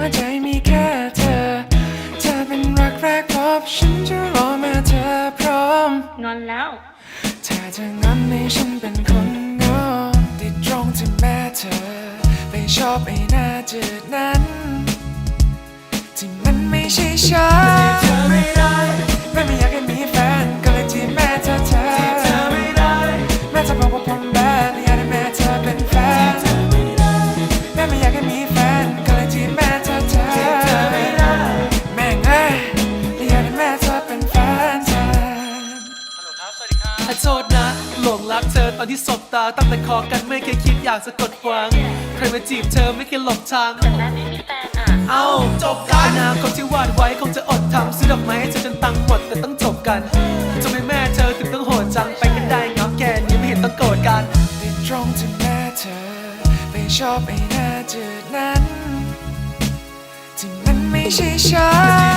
หัวใจมีแค่เธอ เธอเป็นรักแรกพบฉันจะรอมาเธอพร้อม งอนแล้ว เธอจะงอนให้ฉันเป็นคนงอนติดตรงที่แม่เธอ ไปชอบไอ้หน้าจืดนั้น ที่มันไม่ใช่ฉัน ขอโทษนะ หลงรักเธอตอนที่สบตาตั้งแต่คอกันไม่เคยคิดอยากจะกดวางใครมาจีบเธอไม่เคยหลบทาง แต่แม่ไม่มีแฟนอะ เอ้าจบกันอนาคตที่วาดไว้คงจะอดทำซื้อดอกไม้ให้เธอจนตังค์หมดแต่ต้องจบกันทำไมแม่เธอถึงต้องโหดจังไปกันได้เงาแค่นี้ไม่เห็นต้องโกรธกันติดตรงที่แม่เธอ ไปชอบไอ้หน้าจืดนั้นที่มันไม่ใช่ฉัน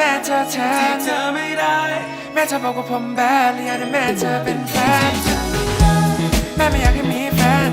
แม่เธอแทนเธอไม่ได้ แม่เธอบอกว่าผมแบดเลยอยากได้แม่เธอเป็นแฟน แม่ไม่อยากให้มีแฟน